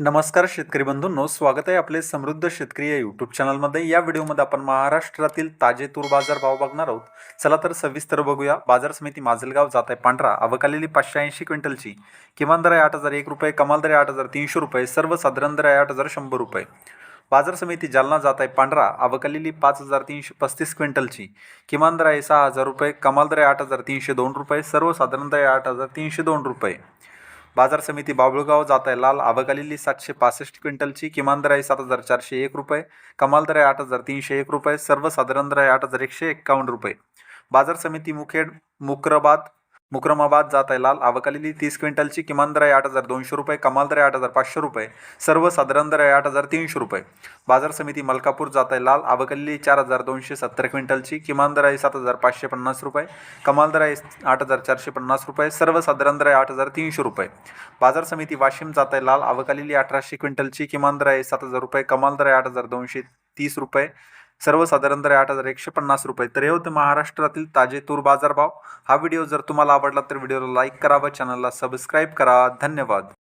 नमस्कार शेतकरी बंधूंनो स्वागत आहे आपले समृद्ध शेतकरी या यूट्यूब चॅनलमध्ये या व्हिडिओमध्ये आपण महाराष्ट्रातील ताजे तूर बाजार भाव बघणार आहोत. चला तर सविस्तर बघूया. बाजार समिती माजलगाव जात आहे पांढरा. अवकालेली पाचशे ऐंशी क्विंटलची. किमान दर आहे आठ हजार एक रुपये कमाल दर आहे आठ हजार तीनशे रुपये सर्वसाधारण दर आहे आठ हजार शंभर रुपये. बाजार समिती जालना जात आहे पांढरा. अवकालेली पाच हजार तीनशे पस्तीस क्विंटलची. किमान दर आहे सहा हजार रुपये कमाल दर आहे आठ हजार तीनशे दोन रुपये सर्वसाधारण दर आहे आठ हजार तीनशे दोन रुपये. बाजार समिती बाबुळगाव जात आहे. लाल आवकालेली सातशे पासष्ट क्विंटलची किमान दर आहे सात हजार चारशे एक रुपये कमाल दर आहे आठ हजार तीनशे एक रुपये सर्वसाधारण दर आहे आठ हजार एकशे एक्कावन्न रुपये. बाजार समिती मुखेड मुक्रबाद मुक्रमाबाद जात आहे लाल. आवकालेली तीस क्विंटलची किमान दर आहे आठ हजार दोनशे रुपये कमाल दर आहे आठ हजार पाचशे रुपये सर्वसाधारण दर आहे आठ हजार तीनशे रुपये. बाजार समिती मलकापूर जात आहे लाल. आवकालेली चार हजार दोनशे सत्तर क्विंटलची किमान दर आहे सात हजार पाचशे पन्नास रुपये कमाल दर आहे आठ हजार चारशे पन्नास रुपये सर्वसाधारण दर आहे आठ हजार तीनशे रुपये. बाजार समिती वाशिम जात आहे लाल. आवकालेली अठराशे क्विंटलची किमान दर आहे सात हजार रुपये कमाल दर आहे आठ हजार दोनशे तीस रुपये सर्वसाधारणतः आठ हजार एकशे पन्नास रुपये. तर हे होते महाराष्ट्रातील ताजे तूर बाजार भाव हा व्हिडिओ जर तुम्हाला आवडला तर व्हिडिओला लाईक करा व चॅनलला सबस्क्राईब करा. धन्यवाद.